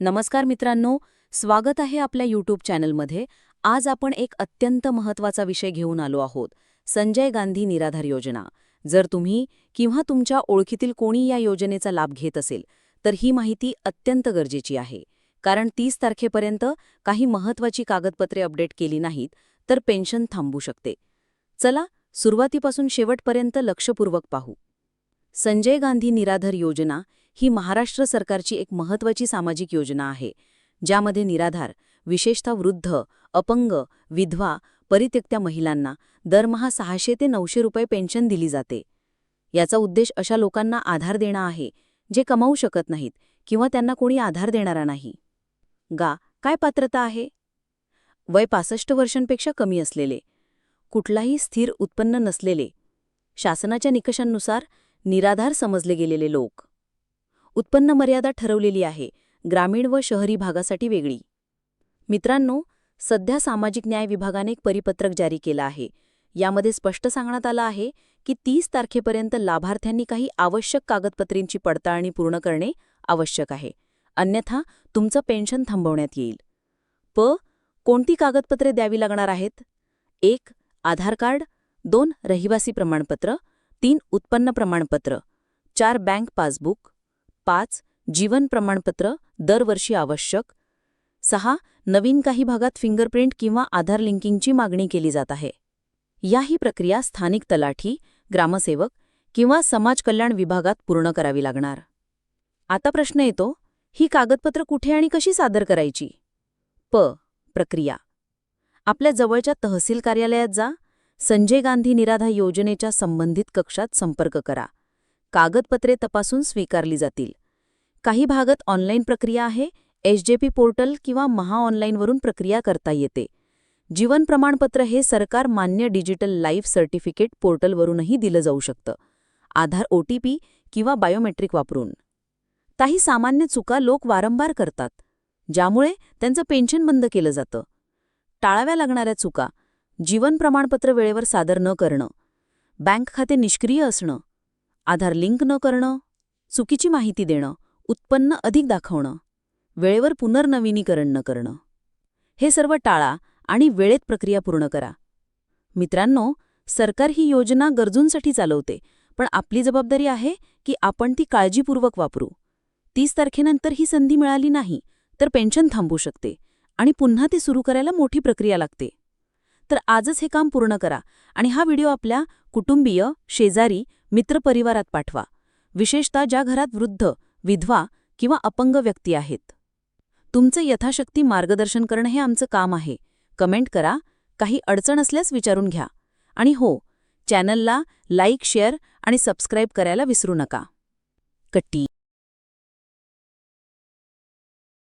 नमस्कार मित्रांनो स्वागत आहे आपल्या यूट्यूब चॅनलमध्ये. आज आपण एक अत्यंत महत्त्वाचा विषय घेऊन आलो आहोत संजय गांधी निराधार योजना. जर तुम्ही किंवा तुमच्या ओळखीतील कोणी या योजनेचा लाभ घेत असेल तर ही माहिती अत्यंत गरजेची आहे. कारण तीस तारखेपर्यंत काही महत्त्वाची कागदपत्रे अपडेट केली नाहीत तर पेन्शन थांबू शकते. चला सुरुवातीपासून शेवटपर्यंत लक्षपूर्वक पाहू. संजय गांधी निराधार योजना ही महाराष्ट्र सरकारची एक महत्त्वाची सामाजिक योजना आहे ज्यामध्ये निराधार विशेषतः वृद्ध अपंग विधवा परित्यक्त्या महिलांना दरमहा सहाशे ते नऊशे रुपये पेन्शन दिली जाते. याचा उद्देश अशा लोकांना आधार देणं आहे जे कमावू शकत नाहीत किंवा त्यांना कोणी आधार देणारा नाही. गा काय पात्रता आहे? वय पासष्ट वर्षांपेक्षा कमी असलेले कुठलाही स्थिर उत्पन्न नसलेले शासनाच्या निकषांनुसार निराधार समजले गेलेले लोक. उत्पन्न मर्यादा ठरवलेली आहे ग्रामीण व शहरी भागासाठी वेगळी. मित्रांनो सध्या सामाजिक न्याय विभागाने एक परिपत्रक जारी केलं आहे. यामध्ये स्पष्ट सांगण्यात आलं आहे की तीस तारखेपर्यंत लाभार्थ्यांनी काही आवश्यक कागदपत्रींची पडताळणी पूर्ण करणे आवश्यक आहे. अन्यथा तुमचं पेन्शन थांबवण्यात येईल. प. कोणती कागदपत्रे द्यावी लागणार आहेत? एक. आधार कार्ड. दोन. रहिवासी प्रमाणपत्र. तीन. उत्पन्न प्रमाणपत्र. चार. Bank passbook. पाच जीवन प्रमाणपत्र दरवर्षी आवश्यक. सहा नवीन काही भागात फिंगरप्रिंट किंवा आधार लिंकिंगची मागणी केली जात आहे. याही प्रक्रिया स्थानिक तलाठी ग्रामसेवक किंवा समाज कल्याण विभागात पूर्ण करावी लागणार. आता प्रश्न येतो ही कागदपत्र कुठे आणि कशी सादर करायची? प. प्रक्रिया. आपल्या जवळच्या तहसील कार्यालयात जा संजय गांधी निराधार योजनेच्या संबंधित कक्षात संपर्क करा. कागदपत्रे तपासून स्वीकारली जातील. काही भागात ऑनलाईन प्रक्रिया आहे एचजेपी पोर्टल किंवा महाऑनलाईनवरून प्रक्रिया करता येते. जीवन प्रमाणपत्र हे सरकार मान्य डिजिटल लाईफ सर्टिफिकेट पोर्टलवरूनही दिलं जाऊ शकतं. आधार ओटीपी किंवा बायोमेट्रिक वापरून. काही सामान्य चुका लोक वारंवार करतात ज्यामुळे त्यांचं पेन्शन बंद केलं जातं. टाळाव्या लागणाऱ्या चुका जीवन प्रमाणपत्र वेळेवर सादर न करणं बँक खाते निष्क्रिय असणं आधार लिंक न करणं चुकीची माहिती देणं उत्पन्न अधिक दाखवणं वेळेवर पुनर्नवीनीकरण न करणं. हे सर्व टाळा आणि वेळेत प्रक्रिया पूर्ण करा. मित्रांनो सरकार ही योजना गरजूंसाठी चालवते पण आपली जबाबदारी आहे की आपण ती काळजीपूर्वक वापरू. तीस तारखेनंतर ही संधी मिळाली नाही तर पेन्शन थांबू शकते आणि पुन्हा ती सुरू करायला मोठी प्रक्रिया लागते. तर आजच हे काम पूर्ण करा आणि हा व्हिडिओ आपल्या कुटुंबीय शेजारी मित्रपरिवारात पाठवा. विशेषतः ज्या घरात वृद्ध विधवा किंवा अपंग व्यक्ती आहेत. तुमचं यथाशक्ती मार्गदर्शन करणं हे आमचं काम आहे. कमेंट करा. काही अडचण असल्यास विचारून घ्या. आणि हो चॅनलला लाईक शेअर आणि सबस्क्राईब करायला विसरू नका. कट्टी